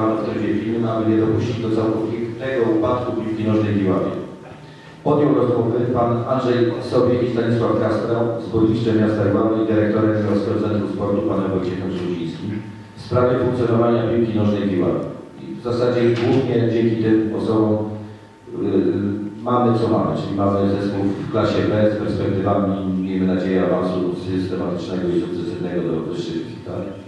wykonano w trybie pilnym, aby nie dopuścić do całkowitego upadku piłki nożnej w Iławie. Podjął rozmowy pan Andrzej Sobiek i Stanisław Kastrał z burmistrzem miasta Iławy i dyrektorem Miejskiego Centrum Sportu panem Wojciechem Śludzińskim w sprawie funkcjonowania piłki nożnej w Iławie. W zasadzie głównie dzięki tym osobom yy, mamy co mamy, czyli mamy zespół w klasie B z perspektywami, miejmy nadzieję, awansu systematycznego i sukcesywnego do wyższych tak?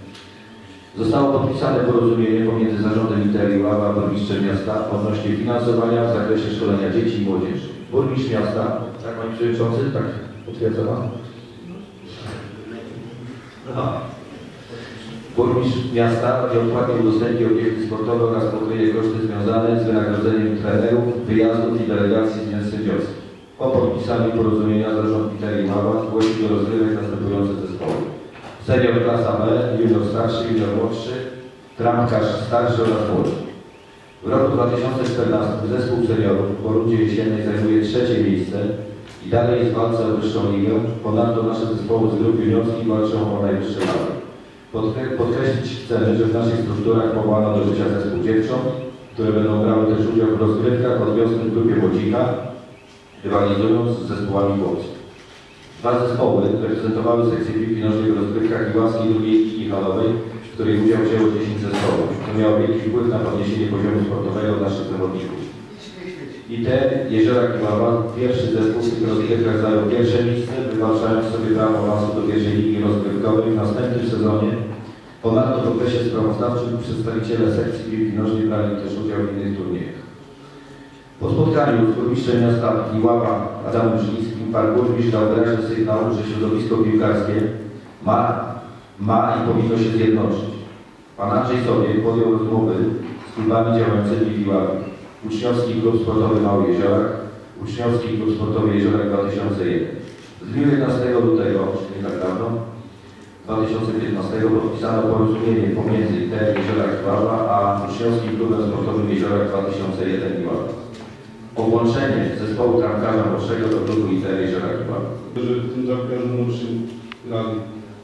Zostało podpisane porozumienie pomiędzy zarządem Interi Ława a burmistrzem miasta odnośnie finansowania w zakresie szkolenia dzieci i młodzieży. Burmistrz miasta, tak panie przewodniczący, tak potwierdza pan? Aha. Burmistrz miasta nieodpłatnie udostępni obiekty sportowe oraz pokryje koszty związane z wynagrodzeniem trenerów, wyjazdów i delegacji zmian sędziowskich. Po podpisaniu porozumienia zarząd Interi Ława zgłosił do rozgrywek następujące zespoły. Senior klasa B, junior starszy, junior młodszy, trampkarz starszy oraz młodszy. W roku 2014 zespół seniorów w rundzie jesiennej zajmuje trzecie miejsce i dalej jest w walce o wyższą ligę. Ponadto nasze zespoły z grup juniorskich walczą o najwyższe lawy. Podkre- Podkreślić chcemy, że w naszych strukturach powołano do życia zespół dziewcząt, które będą brały też udział w rozgrywkach od w grupie Młodzika, rywalizując z zespołami chłopców. Dwa zespoły reprezentowały sekcję piłki nożnej w rozgrywkach Iłaskiej drugiej ligi halowej, w której udział wzięło 10 zespołów. To miało wielki wpływ na podniesienie poziomu sportowego naszych zawodników. I te Jeziora Kiława, pierwszy zespół w tych rozgrywkach zajął pierwsze miejsce, wywalczając sobie prawo awansu do pierwszej ligi rozgrywkowej w następnym sezonie. Ponadto w okresie sprawozdawczym przedstawiciele sekcji piłki nożnej brali też udział w innych turniejach. Po spotkaniu z burmistrzem miasta Iława Adamem Żylickim pan burmistrz dał wyraźny sygnał, że środowisko piłkarskie ma, ma i powinno się zjednoczyć. Pan Andrzej sobie podjął rozmowy z klubami działającymi w Iławie. Uczniowski Klub Sportowy Mały Jeziorak, Uczniowski Klub Sportowy Jeziorak 2001. W dniu 11 lutego, czyli tak dawno, 2015 podpisano porozumienie pomiędzy ITER Jeziorak Iława a Uczniowskim Klubem Sportowym Jeziorak 2001 Iława o włączenie zespołu tramkarza młodszego do klubu Jeziorak Iława. że w tym zamkniętym młodszym grali.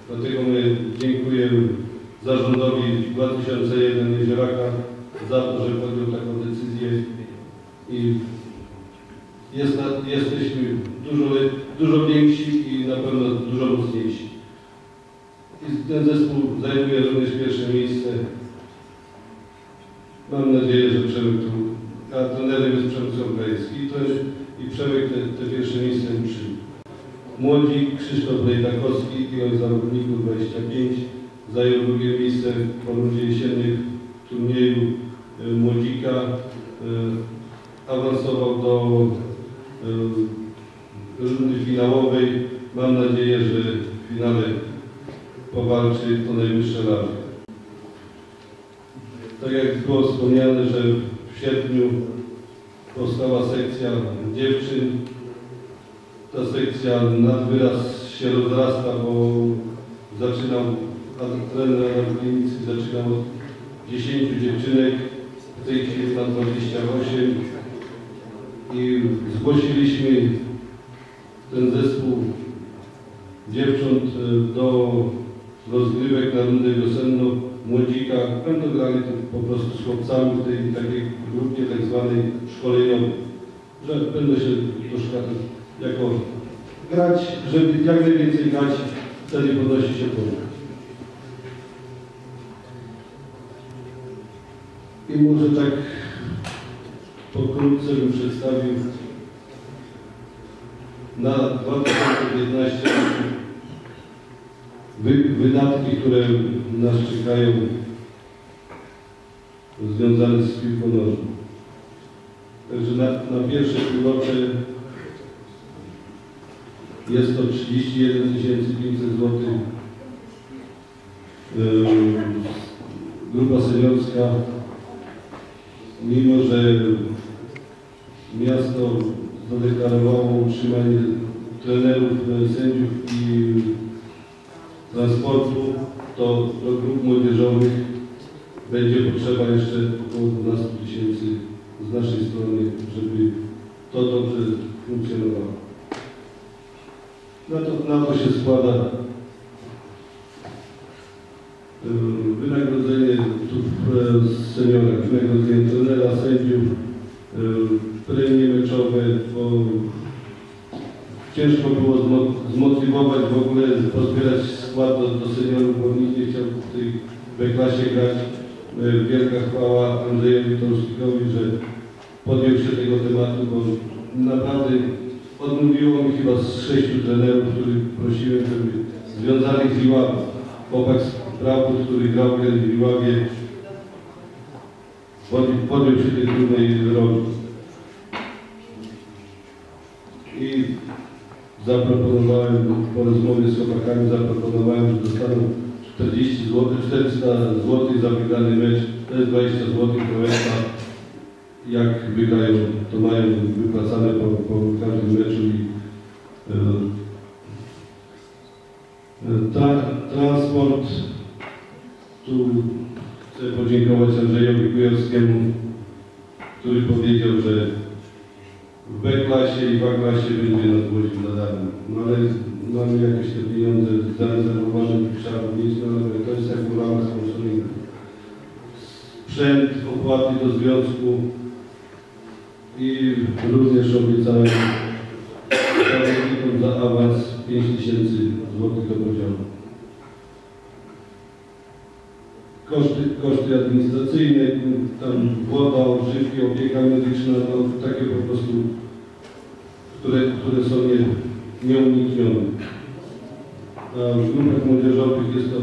Dlatego my dziękujemy zarządowi 2001 Jezioraka za to, że podjął taką decyzję i jest jesteśmy dużo, dużo więksi i na pewno dużo mocniejsi. I ten zespół zajmuje również pierwsze miejsce. Mam nadzieję, że trenerem jest i, to, i Przemek te, te pierwsze miejsce utrzyma. Młodzi Krzysztof Lejtakowski, ilość zawodników 25, zajął drugie miejsce po rundzie jesiennych turnieju y, Młodzika. y, Awansował do y, rundy finałowej. Mam nadzieję, że w finale powalczy o najwyższe lawy. Tak jak było wspomniane, że w sierpniu powstała sekcja dziewczyn, sekcja nad wyraz się rozrasta, bo zaczynał, trener Adam Klinicy zaczynał od 10 dziewczynek, w tej chwili jest na 28 i zgłosiliśmy ten zespół dziewcząt e, do rozgrywek na rundę wiosenną młodzika. Będą grali po prostu z chłopcami w tej takiej grupie tak zwanej szkoleniowej, że będą się doszkalać jako grać, żeby jak najwięcej grać, wtedy podnosi się poziom. I może tak pokrótce bym przedstawił na 2015 wy, wydatki, które nas czekają związane z piłką nożną. Także na, na pierwsze półrocze jest to 31 500 zł. Grupa seniorska, mimo że miasto zadeklarowało utrzymanie trenerów, e, sędziów i transportu, to do grup młodzieżowych będzie potrzeba jeszcze około 12 tysięcy z naszej strony, żeby to dobrze funkcjonowało. Na to, na to się składa wynagrodzenie seniora, wynagrodzenie trenera, sędziów, premie meczowe, bo ciężko było zmo- zmotywować w ogóle, pozbierać skład do, do seniorów, bo nikt nie chciał w tej B-klasie grać. E, Wielka chwała Andrzejowi Torskikowi, że podjął się tego tematu, bo naprawdę odmówiło mi chyba z sześciu trenerów, których prosiłem, żeby związali z Iławą. Chłopak z prawu, który grał kiedyś w Iławie, podjął, się tej trudnej roli. I zaproponowałem, po rozmowie z chłopakami zaproponowałem, że dostaną 40 zł, 400 zł za wygrany mecz, to jest 20 zł projekta. Jak wygrają, to mają wypłacane po, po każdym meczu i e, e, tra, transport. Tu chcę podziękować Andrzejowi Kujawskiemu, który powiedział, że w B-klasie i w A-klasie będzie nas woził za darmo. No ale mamy jakieś te pieniądze zarezerwowane, trzeba mieć, no ale to jest jak w ramach sponsoringu. Sprzęt, opłaty do związku i również obiecałem zawodnikom za awans 5 tysięcy złotych do podziału. Koszty, koszty administracyjne, tam woda, odżywki, opieka medyczna, no takie po prostu, które, które są nie, nieuniknione. A w grupach młodzieżowych jest to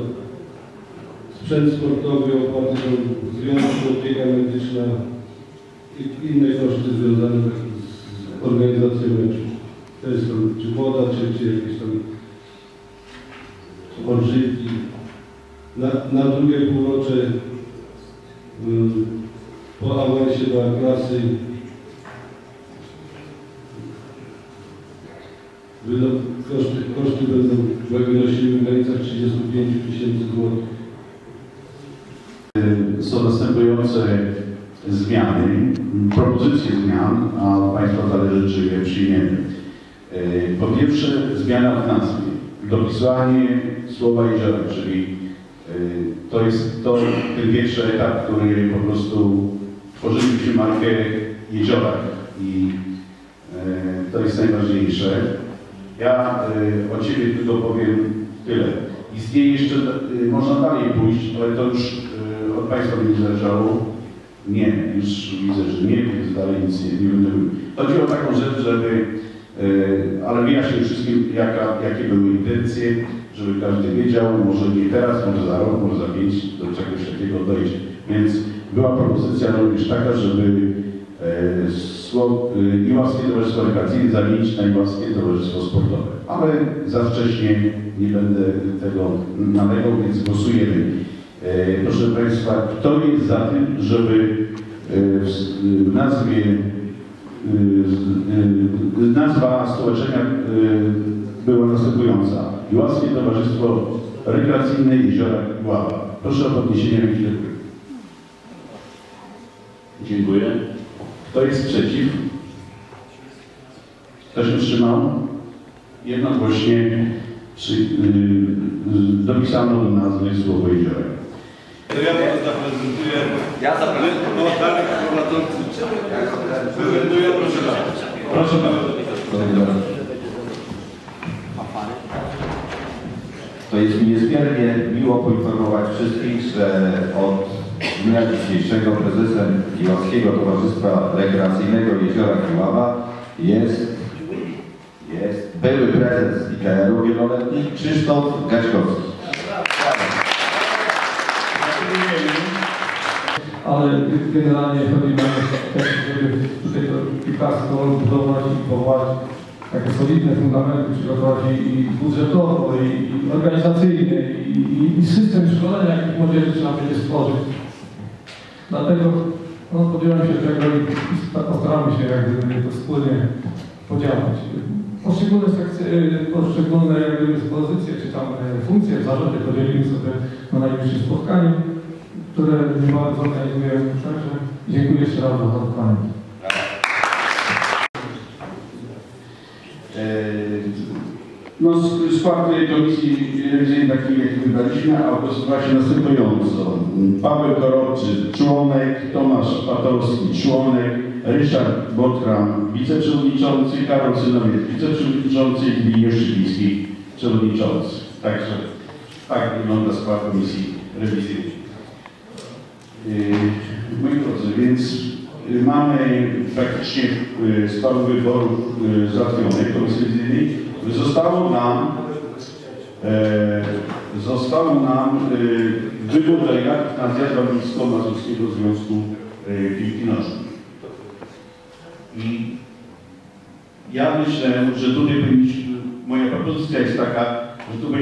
sprzęt sportowy, opłaty do związku, opieka medyczna inne koszty związane z organizacją meczu. To jest tam, czy woda, czy, czy jakieś tam odżywki. Na, na drugie półrocze ym, po awansie do A-klasy będą, koszty, koszty będą wynosiły w granicach 35 tysięcy złotych. są następujące zmiany, propozycje zmian, a Państwa zależy, czy je przyjmiemy. E, Po pierwsze, zmiana w nazwie. Dopisanie słowa jeziora, czyli e, to jest to, ten pierwszy etap, który po prostu tworzyliśmy markę jeziora i e, to jest najważniejsze. Ja o Ciebie tylko powiem tyle. Istnieje jeszcze, można dalej pójść, ale to już od Państwa będzie zależało. Nie, już widzę, że nie, więc dalej nic nie, nie będę mówił. Chodzi o taką rzecz, żeby, e, ale wyjaśnię wszystkim, jaka, jakie były intencje, żeby każdy wiedział, może nie teraz, może za rok, może za pięć, do czegoś takiego dojść. Więc była propozycja również taka, żeby e, słowo e, Iławskie Towarzystwo Rekreacyjne zamienić na Iławskie Towarzystwo Sportowe. Ale za wcześnie nie będę tego nalegał, więc głosujemy. E, Proszę Państwa, kto jest za tym, żeby e, w nazwie e, nazwa stowarzyszenia była następująca. Iławskie Towarzystwo Rekreacyjne Jeziora Iława. Proszę o podniesienie ręki. Dziękuję. Kto jest przeciw? Kto się wstrzymał? Jednogłośnie przy, y, y, dopisano do nazwy słowo jeziora. To ja to zaprezentuję. Ja zapraszam. No. Prezentuję, proszę bardzo. Proszę bardzo. To jest mi niezmiernie miło poinformować wszystkich, że od dnia dzisiejszego prezesem Iławskiego Towarzystwa Rekreacyjnego Jeziora Kiława jest, jest były prezes IKR-u wieloletni Krzysztof Gaćkowski. Ale generalnie nam też, żeby tutaj to piłkarstwo budować i powołać takie solidne fundamenty, przygotować i, budżetowo, i, organizacyjnie, i, i, system szkolenia, jaki młodzieży trzeba będzie stworzyć. Dlatego no, podjąłem się tego i, i sta- postaramy się jak to wspólnie podziałać. Poszczególne sekcje, y, poszczególne jak gdyby pozycje, czy tam y, funkcje w zarządzie podzielimy sobie na najbliższym spotkaniu które niebawem zorganizujemy. Także dziękuję jeszcze raz za spotkanie. E, No, sk- skład tej komisji rewizyjnej taki jak wybraliśmy, a głosowała się następująco. Paweł Korobczy, członek, Tomasz Patorski, członek, Ryszard Botram, wiceprzewodniczący, Karol Synowiec, wiceprzewodniczący i Zbigniew Szybiński, przewodniczący. Także tak wygląda skład komisji rewizyjnej. Yy, Moi drodzy, więc yy, mamy praktycznie yy, skład wyborów załatwiony komisji rewizyjnej. Zostało nam e, zostało nam wybór delegatów na zjazd Warmińsko-Mazurskiego Związku e, Piłki Nożnej. I ja myślę, że tutaj powinniśmy, moja propozycja jest taka, że tu e,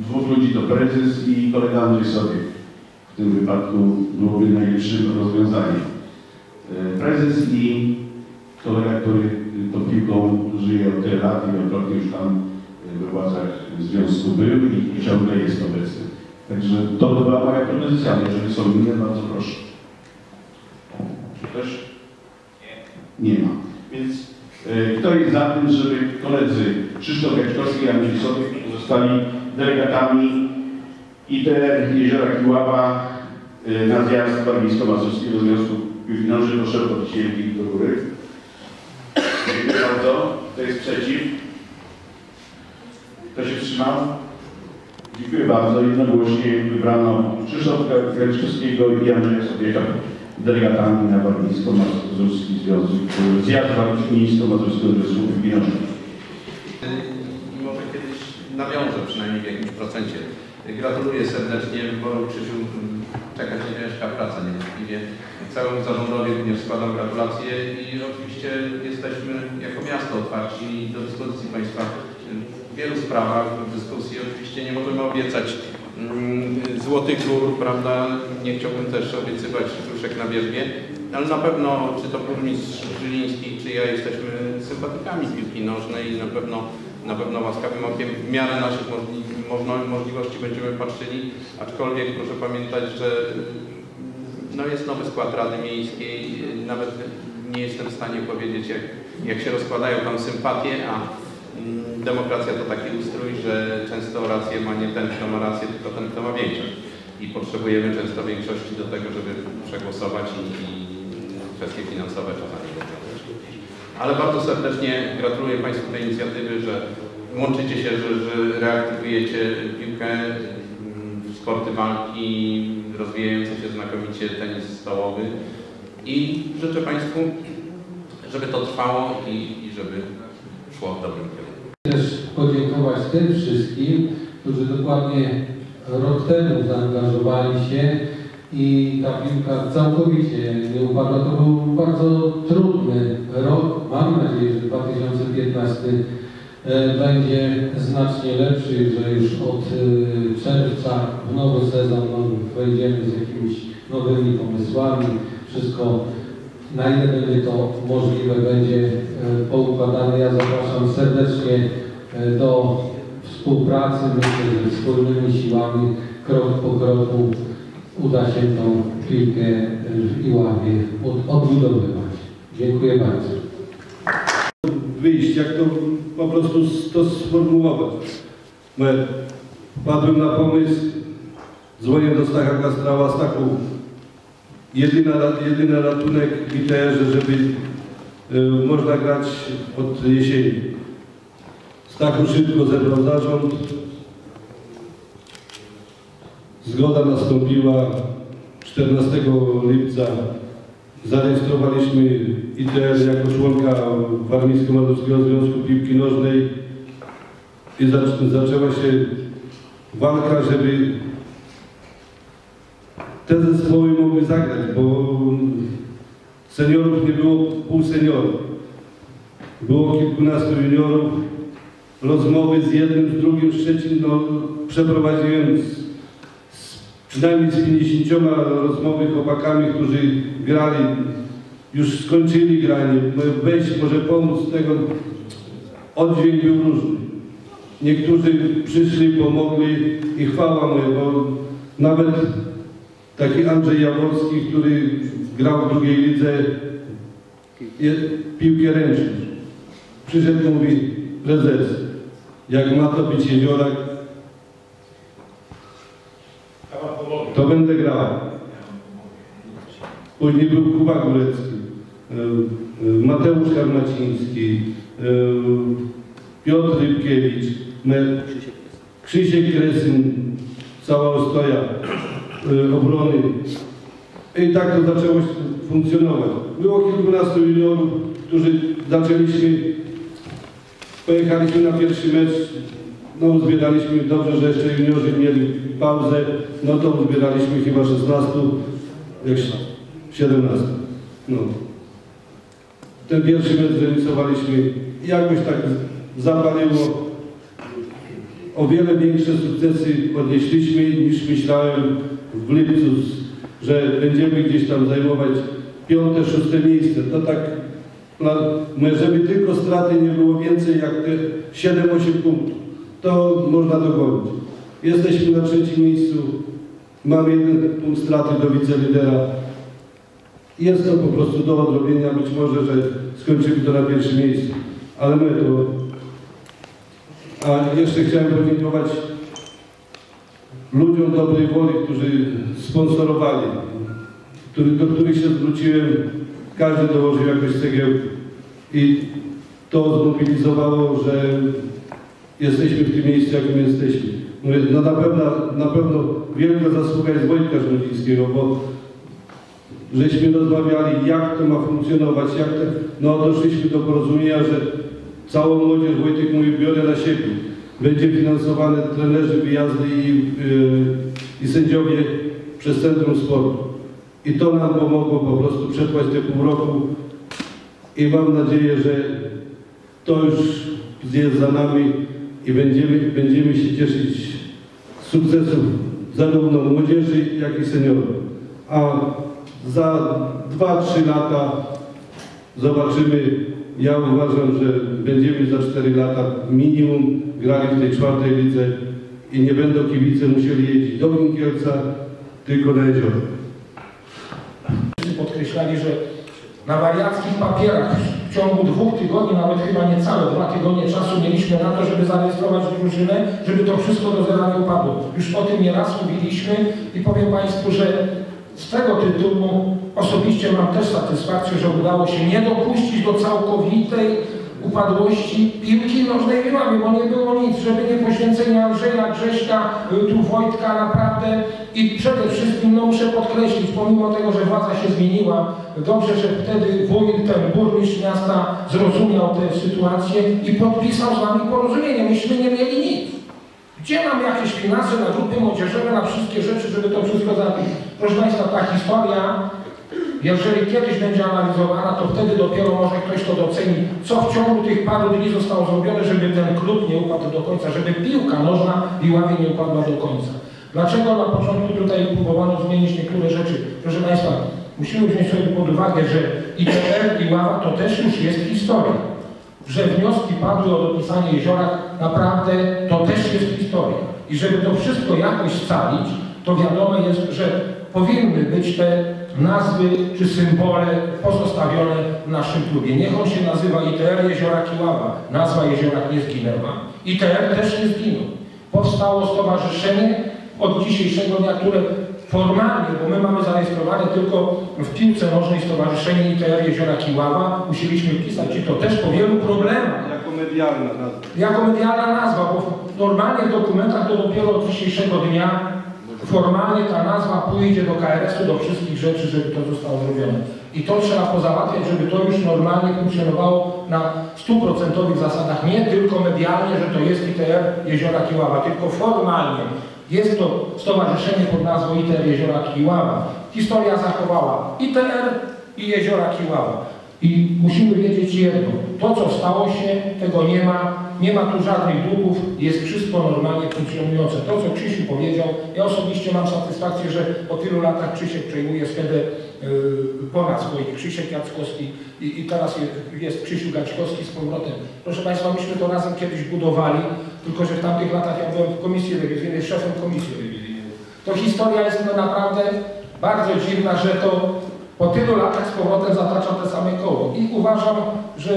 dwóch ludzi, to prezes i kolega Andrzej sobie. W tym wypadku byłoby najlepszym rozwiązaniem. E, Prezes i kolega, który tą piłką żyje od tyle lat i wielokrotnie już tam we władzach związku był i ciągle jest obecny. Także to była moja propozycja, jeżeli są inne, bardzo proszę. Czy Ktoś? Nie. Nie ma. Więc e, kto jest za tym, żeby koledzy Krzysztof Jaczkowski i Andrzej Sobiek zostali delegatami ITR Jeziora Kiława e, na zjazd Warmińsko-Mazurskiego Związku Nożnej. Proszę o ręki do góry. Dziękuję bardzo. Kto jest przeciw? Kto się wstrzymał? Dziękuję bardzo. Jednogłośnie wybrano Krzysztofa Kreczkowskiego i Andrzeja Sobieka delegatami na Warmińsko-Mazurski Związek, zjazd Warmińsko-Mazurskiego Związku Nożnej. i może kiedyś nawiążę przynajmniej w jakimś procencie. Gratuluję serdecznie wyboru Krzysiu. Czeka Cię ciężka praca niewątpliwie. Całemu zarządowi również składam gratulacje i oczywiście jesteśmy jako miasto otwarci do dyspozycji Państwa w wielu sprawach, w dyskusji. Oczywiście nie możemy obiecać mm, złotych gór, prawda? Nie chciałbym też obiecywać sztuczek na wierzbie, ale na pewno czy to burmistrz Żyliński, czy ja jesteśmy sympatykami piłki nożnej i na pewno na pewno łaskawym okiem w miarę naszych możli możliwości będziemy patrzyli, aczkolwiek proszę pamiętać, że no jest nowy skład Rady Miejskiej, nawet nie jestem w stanie powiedzieć jak, jak się rozkładają tam sympatie, a mm, demokracja to taki ustrój, że często rację ma nie ten, kto ma rację, tylko ten, kto ma większość. I potrzebujemy często większości do tego, żeby przegłosować i, i kwestie finansowe czasami. Ale bardzo serdecznie gratuluję Państwu tej inicjatywy, że łączycie się, że, że reaktywujecie piłkę, mm, sporty walki, rozwijający się znakomicie tenis stołowy i życzę Państwu, żeby to trwało i, i żeby szło w dobrym kierunku. też podziękować tym wszystkim, którzy dokładnie rok temu zaangażowali się i ta piłka całkowicie nie upadła. To był bardzo trudny rok. Mam nadzieję, że 2015 e, będzie znacznie lepszy, że już od e, czerwca w nowy sezon no, wejdziemy z jakimiś nowymi pomysłami. Wszystko na ile będzie to możliwe, będzie e, poukładane. Ja zapraszam serdecznie do współpracy. Myślę, że wspólnymi siłami, krok po kroku uda się tą piłkę e, w Iławie od- odbudowywać. Dziękuję bardzo. wyjść, jak to po prostu to sformułować. Padłem na pomysł, dzwonię do Stacha Kastrała, Stachu, jedyny, jedyny ratunek w ITR-ze, żeby y, można grać od jesieni. Stachu szybko zebrał zarząd. Zgoda nastąpiła 14 lipca. Zarejestrowaliśmy ITR jako członka Warmińsko-Mazurskiego Związku Piłki Nożnej i zac- zaczęła się walka, żeby te zespoły mogły zagrać, bo seniorów nie było pół seniorów. Było kilkunastu juniorów. Rozmowy z jednym, z drugim, z trzecim, no, przeprowadziłem przynajmniej z 50 rozmowy chłopakami, którzy grali, już skończyli granie, wejść może pomóc tego, oddźwięk był różny. Niektórzy przyszli, pomogli i chwała moja, bo nawet taki Andrzej Jaworski, który grał w drugiej lidze piłkę ręczną. Przyszedł mówi, prezes, jak ma to być jeziorak, to będę grał. Później był Kuba Górecki, e, e, Mateusz Karnaciński, e, Piotr Rybkiewicz, Krzysiek Kresyn, cała ostoja obrony. I tak to zaczęło funkcjonować. Było kilkunastu juniorów, którzy zaczęliśmy, pojechaliśmy na pierwszy mecz, no uzbieraliśmy, dobrze, że jeszcze juniorzy mieli pauzę, no to uzbieraliśmy chyba 16, jak 17. No. Ten pierwszy mecz zremisowaliśmy jakoś tak zapaliło. O wiele większe sukcesy odnieśliśmy niż myślałem w lipcu, że będziemy gdzieś tam zajmować piąte, szóste miejsce. To tak, mówię, żeby tylko straty nie było więcej jak te 7-8 punktów. To można dogonić. Jesteśmy na trzecim miejscu. Mamy jeden punkt straty do wicelidera. Jest to po prostu do odrobienia. Być może, że skończymy to na pierwszym miejscu. Ale my to... A jeszcze chciałem podziękować ludziom dobrej woli, którzy sponsorowali, który, do których się zwróciłem. Każdy dołożył jakąś cegiełkę. I to zmobilizowało, że jesteśmy w tym miejscu, jakim jesteśmy. Mówię, no na pewno, na pewno wielka zasługa jest Wojtka Żmędzińskiego, bo żeśmy rozmawiali, jak to ma funkcjonować, jak to, no doszliśmy do porozumienia, że całą młodzież Wojtek mówi, biorę na siebie. Będzie finansowane trenerzy, wyjazdy i, yy, i sędziowie przez Centrum Sportu. I to nam pomogło po prostu przetrwać te pół roku i mam nadzieję, że to już jest za nami i będziemy, będziemy się cieszyć sukcesów zarówno młodzieży, jak i seniorów. A za 2-3 lata zobaczymy. Ja uważam, że będziemy za 4 lata minimum grali w tej czwartej lidze i nie będą kibice musieli jeździć do Winkielca, tylko na jezioro. podkreślali, że na wariackich papierach w ciągu dwóch tygodni, nawet chyba niecałe dwa tygodnie czasu mieliśmy na to, żeby zarejestrować drużynę, żeby to wszystko do zera nie upadło. Już o tym nieraz mówiliśmy i powiem Państwu, że z tego tytułu osobiście mam też satysfakcję, że udało się nie dopuścić do całkowitej upadłości piłki nożnej w Iławie, bo nie było nic, żeby nie poświęcenia Andrzeja, Grześka, tu Wojtka naprawdę i przede no muszę podkreślić, pomimo tego, że władza się zmieniła, dobrze, że wtedy wójt, ten burmistrz miasta zrozumiał tę sytuację i podpisał z nami porozumienie. Myśmy nie mieli nic. Gdzie mam jakieś finanse na grupy młodzieżowe, na wszystkie rzeczy, żeby to wszystko zabić? Proszę Państwa, ta historia, jeżeli kiedyś będzie analizowana, to wtedy dopiero może ktoś to doceni, co w ciągu tych paru dni zostało zrobione, żeby ten klub nie upadł do końca, żeby piłka nożna w Iławie nie upadła do końca. Dlaczego na początku tutaj próbowano zmienić niektóre rzeczy? Proszę Państwa, musimy wziąć sobie pod uwagę, że ITR Iława to też już jest historia że wnioski padły o dopisanie jeziora, naprawdę to też jest historia. I żeby to wszystko jakoś scalić, to wiadomo jest, że powinny być te nazwy czy symbole pozostawione w naszym klubie. Niech on się nazywa ITR Jeziora Kiława. Nazwa jeziora nie zginęła. ITR też nie zginął. Powstało stowarzyszenie od dzisiejszego dnia, które formalnie, bo my mamy zarejestrowane tylko w piłce nożnej Stowarzyszenie ITR Jeziora Kiława, musieliśmy wpisać i to też po wielu problemach. Jako medialna nazwa. Jako medialna nazwa, bo normalnie w dokumentach to dopiero od dzisiejszego dnia formalnie ta nazwa pójdzie do KRS-u, do wszystkich rzeczy, żeby to zostało zrobione. I to trzeba pozałatwiać, żeby to już normalnie funkcjonowało na stuprocentowych zasadach, nie tylko medialnie, że to jest ITR Jeziora Kiława, tylko formalnie. Jest to stowarzyszenie pod nazwą ITR Jeziora Kiława. Historia zachowała ITR i Jeziora Kiława. I musimy wiedzieć jedno, to co stało się, tego nie ma, nie ma tu żadnych długów, jest wszystko normalnie funkcjonujące. To co Krzysiu powiedział, ja osobiście mam satysfakcję, że po tylu latach Krzysiek przejmuje schedę ponad swoich, Krzysiek Jackowski i, i teraz jest, Krzysiu Gaćkowski z powrotem. Proszę Państwa, myśmy to razem kiedyś budowali, tylko że w tamtych latach ja byłem w komisji rewizyjnej, szefem komisji rewizyjnej. To historia jest no naprawdę bardzo dziwna, że to po tylu latach z powrotem zatacza te same koło. I uważam, że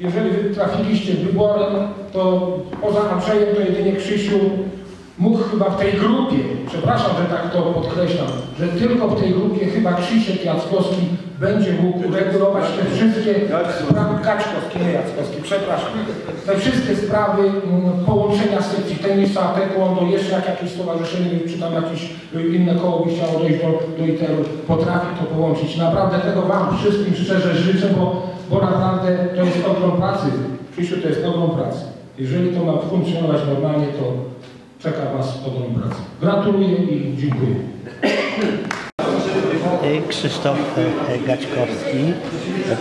jeżeli wy trafiliście wyborem, to poza Andrzejem to jedynie Krzysiu mógł chyba w tej grupie, przepraszam, że tak to podkreślam, że tylko w tej grupie chyba Krzysiek Jackowski będzie mógł regulować te wszystkie sprawy, Kaczkowski, nie Jackowski, przepraszam, te wszystkie sprawy mm, połączenia sekcji tenisa, taekwondo, jeszcze jak jakieś stowarzyszenie, czy tam jakieś inne koło by chciało dojść do, do ITER-u, potrafi to połączyć. Naprawdę tego Wam wszystkim szczerze życzę, bo, bo naprawdę to jest ogrom pracy. Krzysiu, to jest ogrom pracy. Jeżeli to ma funkcjonować normalnie, to czeka Was ogrom pracy. Gratuluję i dziękuję. Krzysztof e, Gaćkowski,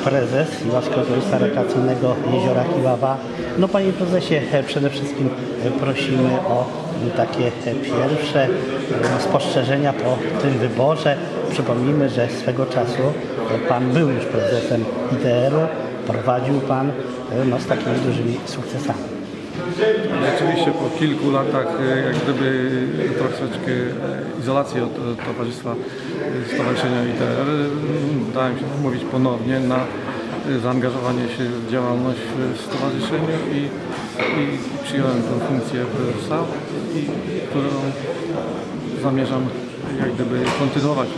prezes Iławskiego Towarzystwa Rekreacyjnego Jeziora Kiława. No Panie Prezesie, e, przede wszystkim e, prosimy o takie e, pierwsze e, spostrzeżenia po tym wyborze. Przypomnijmy, że swego czasu e, Pan był już prezesem ITR-u, prowadził Pan e, no, z takimi dużymi sukcesami. Rzeczywiście po kilku latach e, jak gdyby troszeczkę e, izolacji od od towarzystwa, e, stowarzyszenia ITR e, dałem się namówić ponownie na e, zaangażowanie się w działalność w stowarzyszeniu i, i przyjąłem tę funkcję prezesa, i, którą zamierzam jak gdyby kontynuować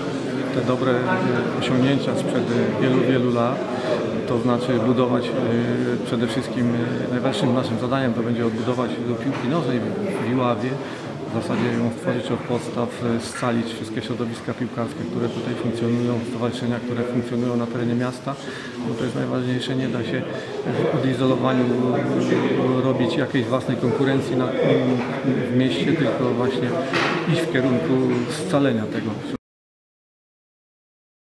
te dobre e, osiągnięcia sprzed wielu, wielu lat. To znaczy budować e, przede wszystkim e, najważniejszym naszym zadaniem to będzie odbudować do piłki nożnej w Iławie. W zasadzie ją stworzyć od podstaw, e, scalić wszystkie środowiska piłkarskie, które tutaj funkcjonują, stowarzyszenia, które funkcjonują na terenie miasta. Bo to jest najważniejsze, nie da się w odizolowaniu robić jakiejś własnej konkurencji na, w mieście, tylko właśnie iść w kierunku scalenia tego